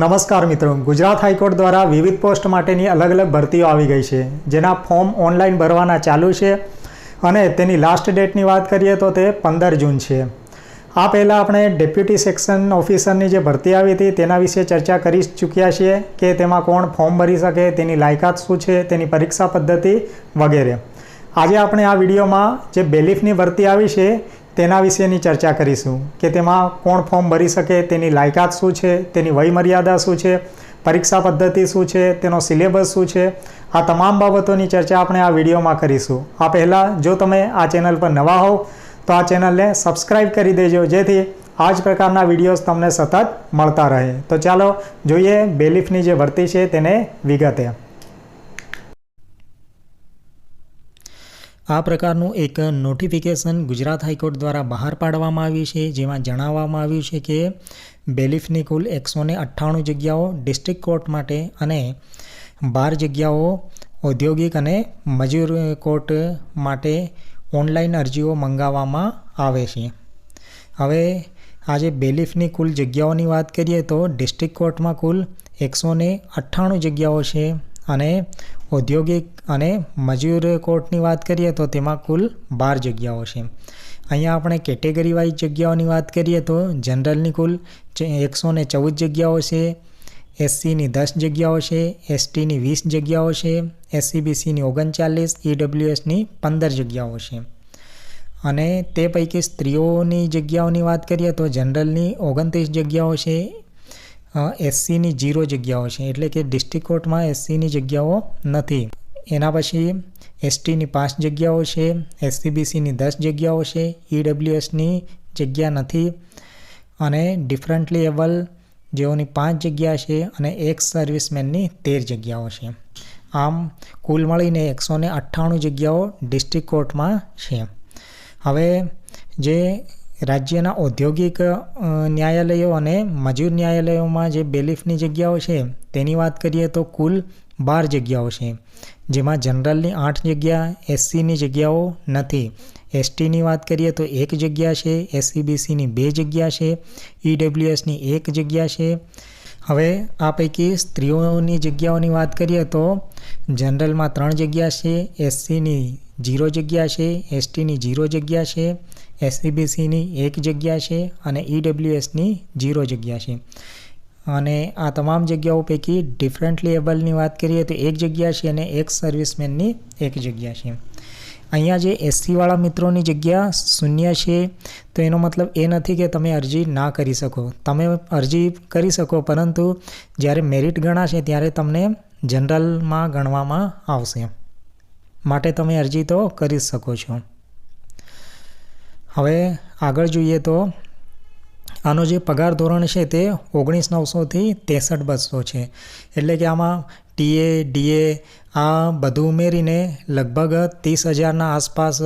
નમસ્કાર મિત્રો. ગુજરાત હાઈકોર્ટ દ્વારા વિવિધ પોસ્ટ માટેની અલગ અલગ ભરતીઓ આવી ગઈ છે. જેના ફોર્મ ઓનલાઈન ભરવાના ચાલુ છે અને તેની લાસ્ટ ડેટની વાત કરીએ તો તે પંદર જૂન છે. આ પહેલાં આપણે ડેપ્યુટી સેક્શન ઓફિસરની જે ભરતી આવી હતી તેના વિશે ચર્ચા કરી ચૂક્યા છીએ કે તેમાં કોણ ફોર્મ ભરી શકે, તેની લાયકાત શું છે, તેની પરીક્ષા પદ્ધતિ વગેરે. આજે આપણે આ વિડીયોમાં જે બેલીફની ભરતી આવી છે તેના વિશેની ચર્ચા કરીશું કે તેમાં કોણ ફોર્મ ભરી શકે, તેની લાયકાત શું છે, તેની વયમર્યાદા શું છે, પરીક્ષા પદ્ધતિ શું છે, તેનો સિલેબસ શું છે, આ તમામ બાબતોની ચર્ચા આપણે આ વિડીયોમાં કરીશું. આ પહેલાં જો તમે આ ચેનલ પર નવા હોવ, તો આ ચેનલને સબસ્ક્રાઈબ કરી દેજો, જેથી આ જ પ્રકારના વિડીયોઝ તમને સતત મળતા રહે. તો ચાલો જોઈએ બેલીફની જે ભરતી છે તેને વિગતે. આ પ્રકારનું એક નોટિફિકેશન ગુજરાત હાઈકોર્ટ દ્વારા બહાર પાડવામાં આવ્યું છે, જેમાં જણાવવામાં આવ્યું છે કે બેલીફની કુલ એકસો ને અઠ્ઠાણું જગ્યાઓ ડિસ્ટ્રિક્ટ કોર્ટ માટે અને બાર જગ્યાઓ ઔદ્યોગિક અને મજૂર કોર્ટ માટે ઓનલાઈન અરજીઓ મંગાવવામાં આવે છે. હવે આજે બેલીફની કુલ જગ્યાઓની વાત કરીએ તો ડિસ્ટ્રિક્ટ કોર્ટમાં કુલ એકસો અઠ્ઠાણું જગ્યાઓ છે. અને ઔદ્યોગિક અને મજૂર કોર્ટની વાત કરીએ તો તેમાં કુલ બાર જગ્યાઓ છે. અહીંયા આપણે કેટેગરી વાઇઝ જગ્યાઓની વાત કરીએ તો જનરલની કુલ એકસો ને ચૌદ જગ્યાઓ છે, એસસીની દસ જગ્યાઓ છે, એસટીની વીસ જગ્યાઓ છે, એસસીબીસીની ઓગણચાલીસ, ઈડબ્લ્યુએસની પંદર જગ્યાઓ છે. અને તે પૈકી સ્ત્રીઓની જગ્યાઓની વાત કરીએ તો જનરલની ઓગણત્રીસ જગ્યાઓ છે એસસીની જીરો જગ્યાઓ છે. એટલે કે ડિસ્ટ્રિક્ટ કોર્ટમાં એસસીની જગ્યાઓ નથી. એના પછી એસટીની પાંચ જગ્યાઓ છે, એસસીબીસીની દસ જગ્યાઓ છે, ઈડબ્લ્યુએસની જગ્યા નથી અને ડિફરન્ટલી એબલ જેઓની પાંચ જગ્યા છે અને એક્સ સર્વિસમેનની તેર જગ્યાઓ છે. આમ કુલ મળીને એકસો અઠ્ઠાણું જગ્યાઓ ડિસ્ટ્રિક્ટ કોર્ટમાં છે. હવે જે રાજ્યના ઔદ્યોગિક ન્યાયાલયો અને મજૂર ન્યાયાલયોમાં જે બેલીફની જગ્યાઓ છે, તેની વાત કરીએ તો કુલ બાર જગ્યાઓ છે. જેમાં જનરલની આઠ જગ્યા, એસસીની જગ્યાઓ નથી. એસટીની વાત કરીએ તો એક જગ્યા છે, એસસીબીસીની બે જગ્યા છે, ઈડબ્લ્યુએસની એક જગ્યા છે. હવે આ પૈકી સ્ત્રીઓની જગ્યાઓની વાત કરીએ તો જનરલમાં ત્રણ જગ્યા છે, એસસીની જીરો જગ્યા છે, એસટીની ઝીરો જગ્યા છે એસસીબીસીની એક જગ્યા છે અને ઈડબ્લ્યુએસની જીરો જગ્યા છે. અને આ તમામ જગ્યાઓ પૈકી ડિફરન્ટલી એબલની વાત કરીએ તો એક જગ્યા છે અને એક સર્વિસમેનની એક જગ્યા છે. અહીંયા જે એસસીવાળા મિત્રોની જગ્યા શૂન્ય છે, તો એનો મતલબ એ નથી કે તમે અરજી ના કરી શકો. તમે અરજી કરી શકો, પરંતુ જ્યારે મેરિટ ગણાશે ત્યારે તમને જનરલમાં ગણવામાં આવશે. માટે તમે અરજી તો કરી શકો છો. હવે આગળ જોઈએ તો આનો જે પગાર ધોરણ છે તે ઓગણીસ નવસોથી ત્રેસઠ બસો છે. એટલે કે આમાં ટીએ ડીએ આ બધું ઉમેરીને લગભગ ત્રીસ હજારના આસપાસ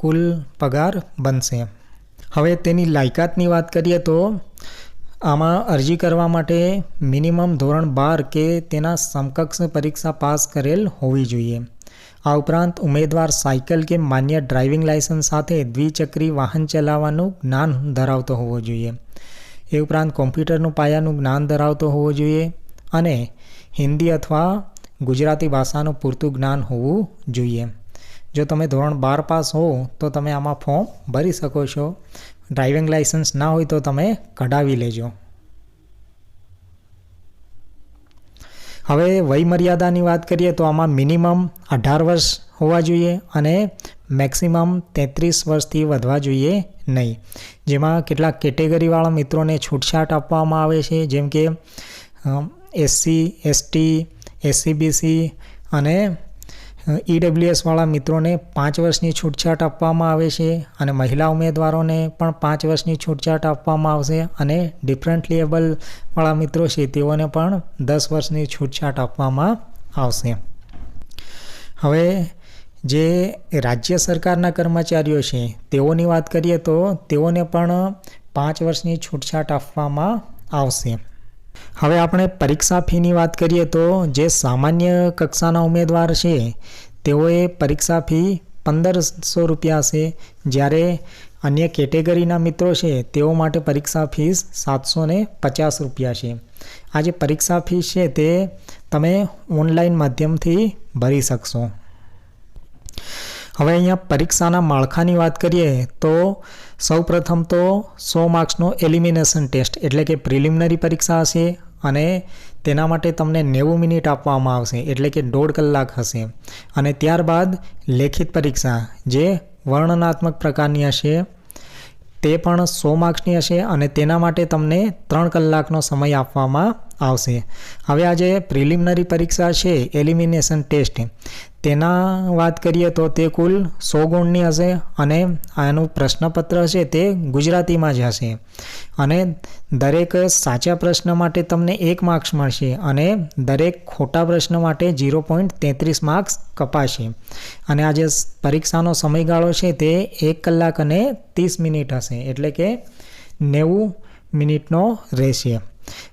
કુલ પગાર બનશે. હવે તેની લાયકાતની વાત કરીએ તો આમાં અરજી કરવા માટે મિનિમમ ધોરણ બાર કે તેના સમકક્ષ પરીક્ષા પાસ કરેલ હોવી જોઈએ. આ ઉપરાંત ઉમેદવાર સાયકલ કે માન્ય ડ્રાઇવિંગ લાયસન્સ સાથે દ્વિચક્રી વાહન ચલાવવાનું જ્ઞાન ધરાવતો હોવો જોઈએ. એ ઉપરાંત કોમ્પ્યુટરનું પાયાનું જ્ઞાન ધરાવતો હોવો જોઈએ અને હિન્દી અથવા ગુજરાતી ભાષાનું પૂરતું જ્ઞાન હોવું જોઈએ. જો તમે ધોરણ બાર પાસ હો, તો તમે આમાં ફોર્મ ભરી શકો છો. ડ્રાઇવિંગ લાયસન્સ ના હોય તો તમે કઢાવી લેજો. હવે વયમર્યાદાની વાત કરીએ તો આમાં મિનિમમ અઢાર વર્ષ હોવા જોઈએ અને મેક્સિમમ તેત્રીસ વર્ષથી વધવા જોઈએ નહીં. જેમાં કેટલાક કેટેગરીવાળા મિત્રોને છૂટછાટ આપવામાં આવે છે, જેમ કે એસસી, એસટી, એસસીબીસી અને ઈડબ્લ્યુએસવાળા મિત્રોને પાંચ વર્ષની છૂટછાટ આપવામાં આવે છે અને મહિલા ઉમેદવારોને પણ પાંચ વર્ષની છૂટછાટ આપવામાં આવશે અને ડિફરન્ટલી લેબલવાળા મિત્રો છે તેઓને પણ દસ વર્ષની છૂટછાટ આપવામાં આવશે. હવે જે રાજ્ય સરકારના કર્મચારીઓ છે તેઓની વાત કરીએ તો તેઓને પણ પાંચ વર્ષની છૂટછાટ આપવામાં આવશે. હવે આપણે પરીક્ષા ફીની વાત કરીએ તો જે સામાન્ય કક્ષાના ઉમેદવાર છે, તેઓએ પરીક્ષા ફી પંદરસો રૂપિયા હશે જ્યારે અન્ય કેટેગરીના મિત્રો છે, તેઓ માટે પરીક્ષા ફીસ સાતસો ને પચાસ રૂપિયા છે. આ જે પરીક્ષા ફીસ છે, તે તમે ઓનલાઈન માધ્યમથી ભરી શકશો. હવે અહીંયા પરીક્ષાના માળખાની વાત કરીએ તો સૌપ્રથમ તો સો માર્ક્સનો એલિમિનેશન ટેસ્ટ, એટલે કે પ્રિલિમિનરી પરીક્ષા હશે અને તેના માટે તમને નેવું મિનિટ આપવામાં આવશે, એટલે કે દોઢ કલાક હશે. અને ત્યારબાદ લેખિત પરીક્ષા, જે વર્ણનાત્મક પ્રકારની હશે. તે પણ સો માર્ક્સની હશે અને તેના માટે તમને ત્રણ કલાકનો સમય આપવામાં આવશે. હવે આ જે પ્રિલિમિનરી પરીક્ષા છે, એલિમિનેશન ટેસ્ટ. તેના વાત કરીએ તો તે કુલ સો ગુણની હશે અને આનું પ્રશ્નપત્ર હશે તે ગુજરાતીમાં જ હશે. અને દરેક સાચા પ્રશ્ન માટે તમને એક માર્ક્સ મળશે અને દરેક ખોટા પ્રશ્ન માટે ઝીરો પોઈન્ટ તેત્રીસ માર્ક્સ કપાશે. અને આ જે પરીક્ષાનો સમયગાળો છે તે એક કલાક અને ત્રીસ મિનિટ હશે, એટલે કે નેવું મિનિટનો રહેશે.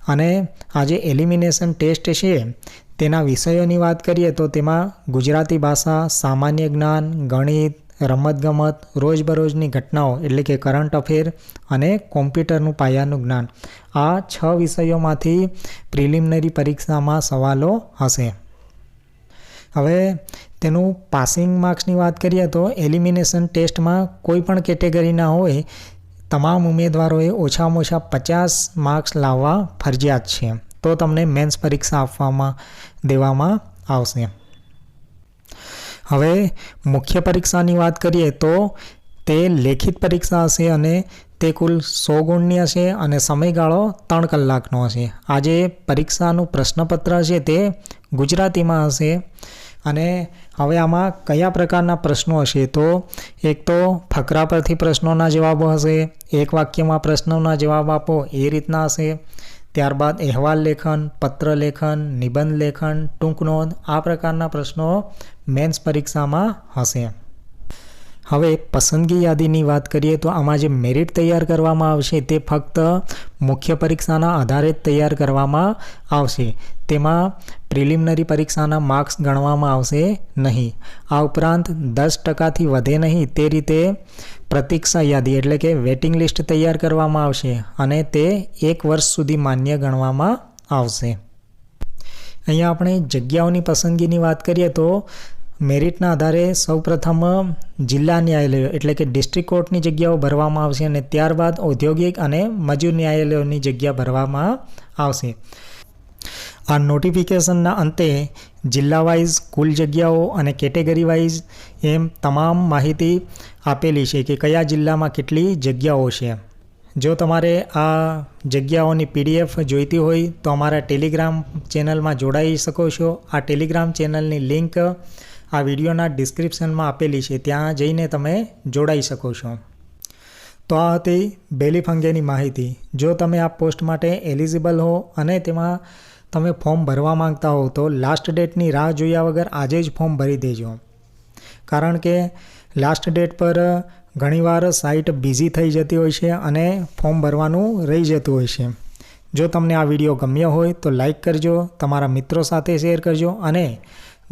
અને આ જે એલિમિનેશન ટેસ્ટ છે, તેના વિષયોની વાત કરીએ તો તેમાં ગુજરાતી ભાષા, સામાન્ય જ્ઞાન, ગણિત રમતગમત, રોજબરોજની ઘટનાઓ એટલે કે કરંટ અફેર અને કોમ્પ્યુટરનું પાયાનું જ્ઞાન. આ છ વિષયોમાંથી પ્રિલિમિનરી પરીક્ષામાં સવાલો હશે. હવે તેનું પાસિંગ માર્ક્સની વાત કરીએ તો એલિમિનેશન ટેસ્ટમાં કોઈ પણ કેટેગરીના હોય, તમામ ઉમેદવારોએ ઓછામાં ઓછા પચાસ માર્ક્સ લાવવા ફરજિયાત છે. તો તમને મેન્સ પરીક્ષા આપવામાં દેવામાં આવશે. હવે મુખ્ય પરીક્ષાની વાત કરીએ તો તે લેખિત પરીક્ષા હશે અને તે કુલ સો ગુણની હશે અને સમયગાળો ત્રણ કલાકનો હશે. આ જે પરીક્ષાનું પ્રશ્નપત્ર છે તે ગુજરાતીમાં હશે અને હવે આમાં કયા પ્રકારના પ્રશ્નો હશે તો એક તો ફકરા પરથી પ્રશ્નોના જવાબો હશે, એક વાક્યમાં પ્રશ્નોના જવાબ આપો, એ રીતના હશે. ત્યારબાદ અહેવાલ લેખન, પત્ર લેખન, નિબંધ લેખન, ટૂંક નોંધ, આ પ્રકારના પ્રશ્નો મેન્સ પરીક્ષામાં હશે. હવે પસંદગી યાદીની વાત કરીએ તો આમાં જે મેરિટ તૈયાર કરવામાં આવશે તે ફક્ત મુખ્ય પરીક્ષાના આધારે જ તૈયાર કરવામાં આવશે. તેમાં પ્રિલિમિનરી પરીક્ષાના માર્ક્સ ગણવામાં આવશે નહીં. આ ઉપરાંત દસ ટકાથી વધે નહીં તે રીતે પ્રતીક્ષા યાદી એટલે કે વેટિંગ લિસ્ટ તૈયાર કરવામાં આવશે અને તે એક વર્ષ સુધી માન્ય ગણવામાં આવશે. અહીંયા આપણે જગ્યાઓની પસંદગીની વાત કરીએ તો મેરિટના આધારે સૌપ્રથમ જિલ્લા ન્યાયાલયો એટલે કે ડિસ્ટ્રિક્ટ કોર્ટની જગ્યાઓ ભરવામાં આવશે અને ત્યારબાદ ઔદ્યોગિક અને મજૂર ન્યાયાલયોની જગ્યા ભરવામાં આવશે. આ નોટિફિકેશનના અંતે જિલ્લા વાઇઝ કુલ જગ્યાઓ અને કેટેગરી વાઇઝ એમ તમામ માહિતી આપેલી છે કે કયા જિલ્લામાં કેટલી જગ્યાઓ છે. જો તમારે આ જગ્યાઓની પીડીએફ જોઈતી હોય તો અમારા ટેલિગ્રામ ચેનલમાં જોડાઈ શકો છો. આ ટેલિગ્રામ ચેનલની લિંક આ વિડીયોના ડિસ્ક્રિપ્શનમાં આપેલી છે. ત્યાં જઈને તમે જોડાઈ શકો છો. તો આ હતી બેલીફ અંગેની માહિતી. જો તમે આ પોસ્ટ માટે એલિજિબલ હો અને તેમાં તમે ફોર્મ ભરવા માંગતા હો તો લાસ્ટ ડેટની રાહ જોયા વગર આજે જ ફોર્મ ભરી દેજો. કારણ કે લાસ્ટ ડેટ પર ઘણીવાર સાઇટ બિઝી થઈ જતી હોય છે અને ફોર્મ ભરવાનું રહી જતું હોય છે. જો તમને આ વીડિયો ગમ્યો હોય તો લાઈક કરજો, તમારા મિત્રો સાથે શેર કરજો અને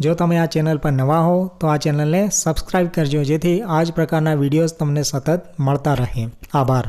જો તમે આ ચેનલ પર નવા હો તો આ ચેનલને સબસ્ક્રાઈબ કરજો, જેથી આ જ પ્રકારના વિડીયોઝ તમને સતત મળતા રહે. આભાર.